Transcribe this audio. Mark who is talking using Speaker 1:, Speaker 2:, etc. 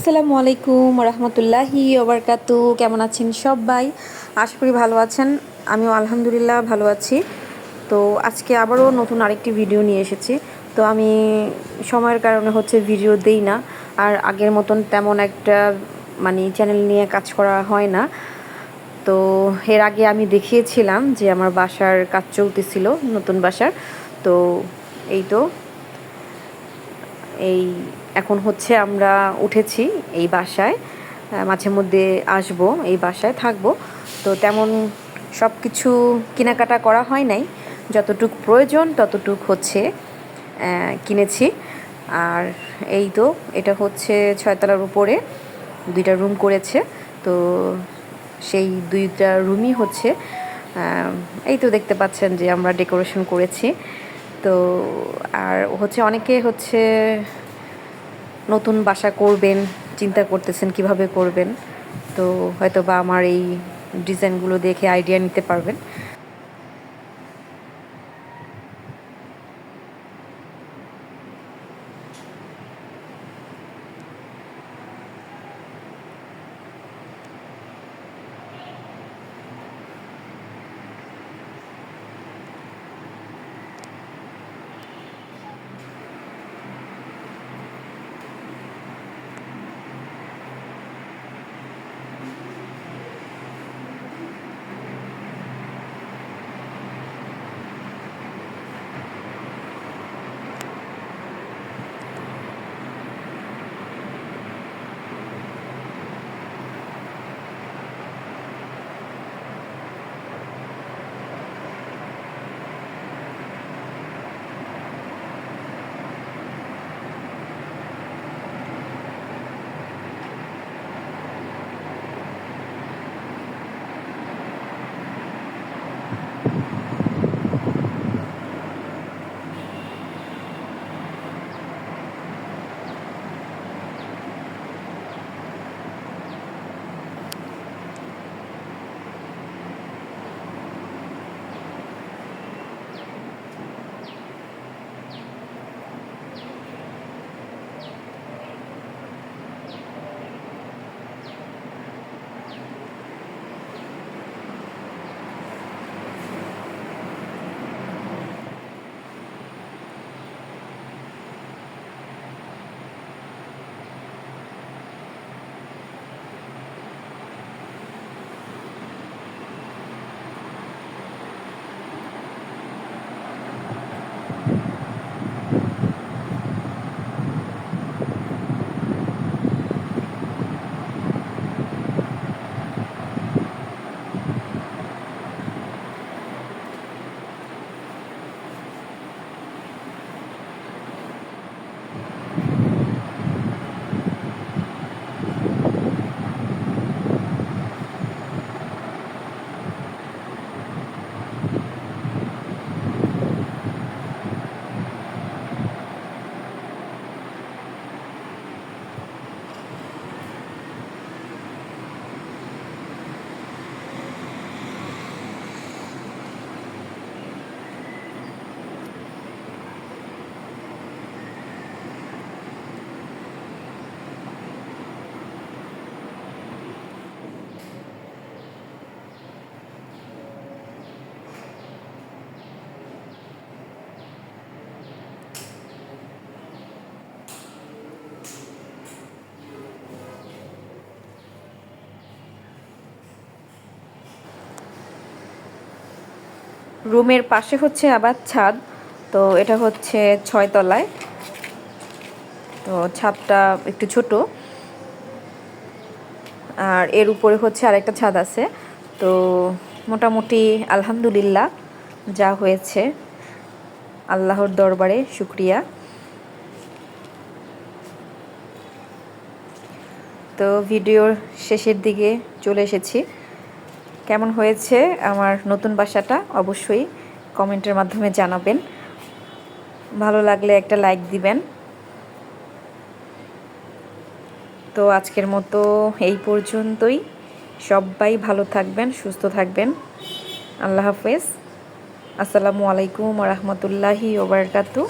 Speaker 1: আসসালামু আলাইকুম রহমতুল্লাহি ওবরকাতু। কেমন আছেন সবাই? আশা করি ভালো আছেন। আমিও আলহামদুলিল্লাহ ভালো আছি। তো আজকে আবারও নতুন আরেকটি ভিডিও নিয়ে এসেছি। তো আমি সময়ের কারণে হচ্ছে ভিডিও দেই না। আর আগের মতন তেমন একটা মানে চ্যানেল নিয়ে কাজ করা হয় না। তো এর আগে আমি দেখিয়েছিলাম যে আমার বাসার কাজ চলতেছিল, নতুন বাসার। তো এই তো। এই এখন হচ্ছে আমরা উঠেছি এই বাসায় মাঝে মধ্যে আসব এই বাসায় থাকব। তো তেমন সব কিছু কেনাকাটা করা হয় নাই, যতটুক প্রয়োজন ততটুক হচ্ছে কিনেছি। আর এই তো, এটা হচ্ছে ছয়তলার উপরে, দুইটা রুম করেছে। তো সেই দুইটা রুমই হচ্ছে এই তো দেখতে পাচ্ছেন যে আমরা ডেকোরেশন করেছি। তো আর হচ্ছে অনেকে হচ্ছে নতুন বাসা করবেন, চিন্তা করতেছেন কীভাবে করবেন, তো হয়তো বা আমার এই ডিজাইনগুলো দেখে আইডিয়া নিতে পারবেন। রুমের পাশে হচ্ছে আবার ছাদ, তো এটা হচ্ছে ছয় তলায় তো ছাদটা একটু ছোট। আর এর উপরে হচ্ছে আরেকটা ছাদ আছে। তো মোটামুটি আলহামদুলিল্লাহ যা হয়েছে। আল্লাহর দরবারে শুক্রিয়া। তো ভিডিওর শেষের দিকে চলে এসেছি। কেমন হয়েছে আমার নতুন বাসাটা অবশ্যই কমেন্টের মাধ্যমে জানাবেন। ভালো লাগলে একটা লাইক দিবেন। তো আজকের মতো এই পর্যন্তই। সবাই ভালো থাকবেন, সুস্থ থাকবেন। আল্লাহ হাফেজ। আসসালামু আলাইকুম রহমতুল্লাহি ওবরকাতু